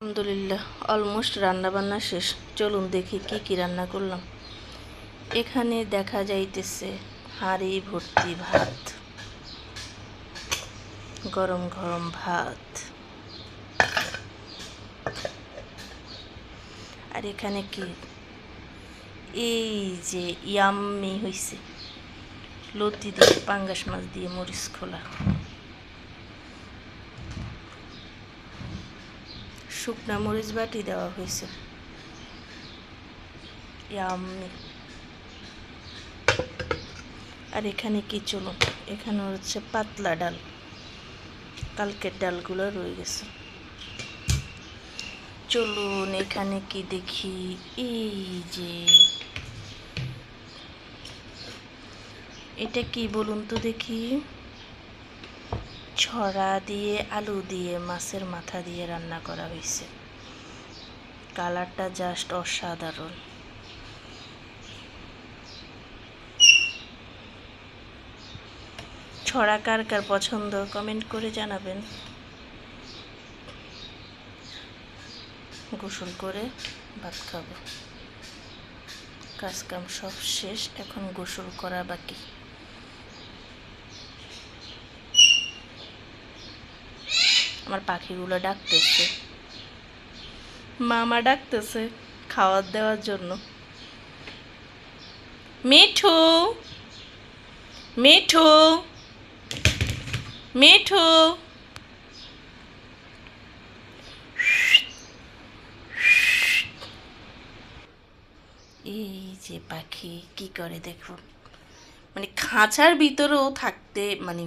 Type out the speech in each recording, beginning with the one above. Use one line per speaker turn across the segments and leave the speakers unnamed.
আলহামদুলিল্লাহ অলমোস্ট রান্না বান্না শেষ। চলুন দেখি কি কি রান্না করলাম। এখানে দেখা যাইতেছে হাঁড়ি, ভর্তি ভাত, গরম গরম ভাত। আর এখানে কি? এই যে ইয়াম্মি হইছে। লতি দিয়ে, পাঙ্গাস মাছ দিয়ে মরিচ খোলা। শুকনা মরিচ বাটি দেওয়া হয়েছে। আর এখানে কি চলুন এখানে হচ্ছে পাতলা ডাল। কালকের ডালগুলো রয়ে গেছে। চলুন এখানে কি দেখি? এই যে। এটা কি বলুন তো দেখি? ছড়া দিয়ে, আলু দিয়ে, মাছের মাথা দিয়ে রান্না করা হয়েছে। কালারটা জাস্ট অসাধারণ। ছড়া কার কার পছন্দ কমেন্ট করে জানাবেন। গোসল করে ভাত খাব। কাজ কাম সব শেষ, এখন গোসল করা বাকি। আমার পাখিগুলো ডাকতেছে। মামা ডাকতেছে খাবার দেওয়ার জন্য। মিঠু মিঠু মিঠু। এই যে পাখি কি করে দেখুন মানে খাঁচার ভিতরেও থাকতে মানে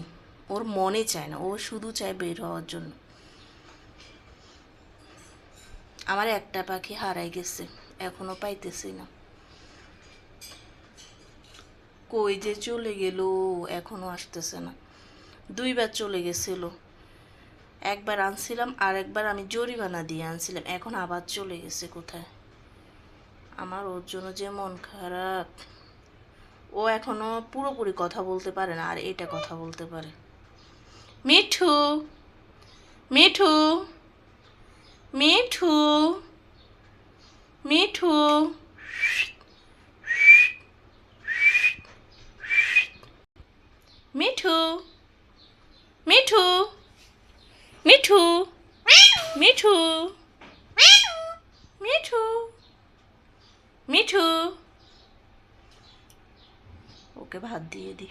ওর মনে চায় না ও শুধু চায় বের হওয়ার জন্য। আমার একটা পাখি হারাই গেছে, এখনও পাইতেছি না। কই যে চলে গেল, এখনও আসতেছে না। দুইবার চলে গেছিল। একবার আনছিলাম আর একবার আমি জরিমানা দিয়ে আনছিলাম, এখন আবার চলে গেছে কোথায়? আমার ওর জন্য যে মন খারাপ। ও এখনও পুরোপুরি কথা বলতে পারে না, আর এটা কথা বলতে পারে। মিঠু মিঠু! মিঠু মিঠু মিঠু মিঠু মিঠু মিঠু মিঠু মিঠু ওকে ভাত দিয়ে দি।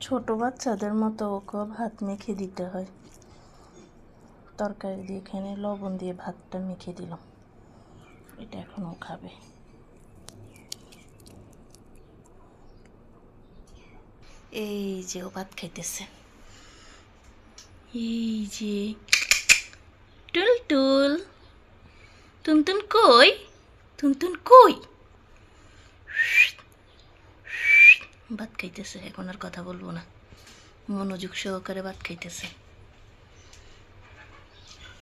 ছোট বাচ্চাদের মতো ওকে ভাত মেখে দিতে হয়। তরকারি দিয়ে এখানে লবণ দিয়ে ভাতটা মেখে দিলাম। এটা এখন ও খাবে। এই যে ও ভাত খাইতেছে। এই যে টুল টুল তুনতুন কই? তুনতুন কই? ভাত খাইতেছে এখন আর কথা বলব না। মনোযোগ সহকারে ভাত খাইতেছে।